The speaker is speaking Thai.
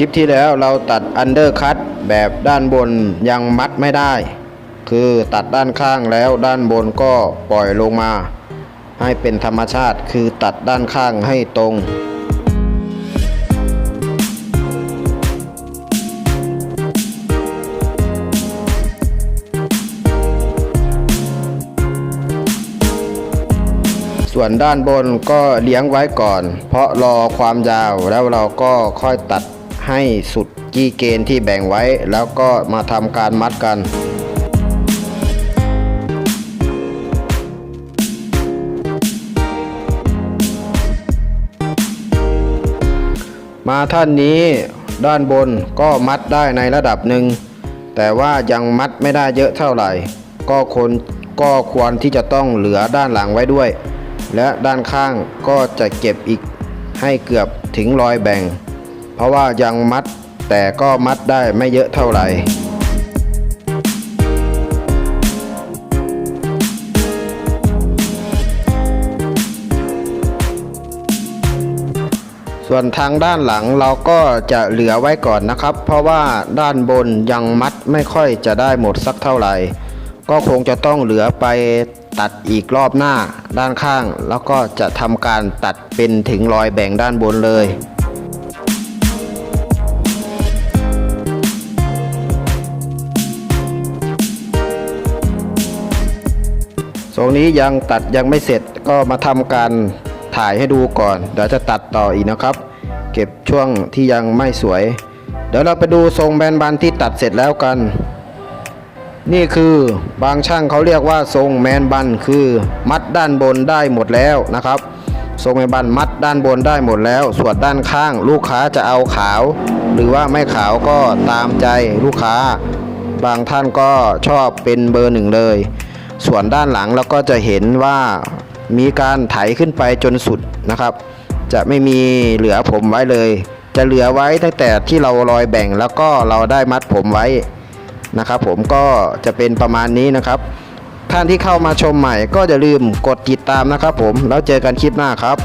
คลิปที่แล้วเราตัดอันเดอร์คัตแบบด้านบนยังมัดไม่ได้ คือตัดด้านข้างแล้วด้านบนก็ปล่อยลงมา ให้เป็นธรรมชาติคือตัดด้านข้างให้ตรงส่วนด้านบนก็เลี้ยงไว้ก่อน เพราะรอความยาวแล้วเราก็ค่อยตัด ให้สุดกี้เกณฑ์ที่แบ่งไว้ แล้วก็มาทำการมัดกันมาท่านนี้ด้านบนก็มัดได้ในระดับหนึ่ง แต่ว่ายังมัดไม่ได้เยอะเท่าไหร่ ก็คนก็ควรที่จะต้องเหลือด้านหลังไว้ด้วย และด้านข้างก็จะเก็บอีกให้เกือบถึงรอยแบ่ง เพราะว่ายังมัดแต่ก็มัดได้ไม่เยอะเท่าไหร่ส่วนทางด้านหลังเราก็จะเหลือไว้ก่อนนะครับ เพราะว่าด้านบนยังมัดไม่ค่อยจะได้หมดสักเท่าไหร่ ก็คงจะต้องเหลือไปตัดอีกรอบหน้าด้านข้าง แล้วก็จะทำการตัดเป็นถึงรอยแบ่งด้านบนเลย ตรงนี้ยังตัดยังไม่เสร็จก็มาทำการถ่ายให้ดูก่อน เดี๋ยวจะตัดต่ออีกนะครับ เก็บช่วงที่ยังไม่สวย เดี๋ยวเราไปดูทรงแบนบันที่ตัดเสร็จแล้วกัน นี่คือบางช่างเขาเรียกว่าทรงแมนบันคือมัดด้านบนได้หมดแล้วนะครับทรงแมนบันมัดด้านบนได้หมดแล้ว ส่วนด้านข้างลูกค้าจะเอาขาว หรือว่าไม่ขาวก็ตามใจลูกค้า บางท่านก็ชอบเป็นเบอร์หนึ่งเลย ส่วนด้านหลังเราก็จะเห็นว่ามีการไถขึ้นไปจนสุดนะครับ จะไม่มีเหลือผมไว้เลย จะเหลือไว้ตั้งแต่ที่เรารอยแบ่งแล้วก็เราได้มัดผมไว้นะครับผมก็จะเป็นประมาณนี้นะครับท่านที่เข้ามาชมใหม่ก็อย่าลืมกดติดตามนะครับผมแล้วเจอกันคลิปหน้าครับ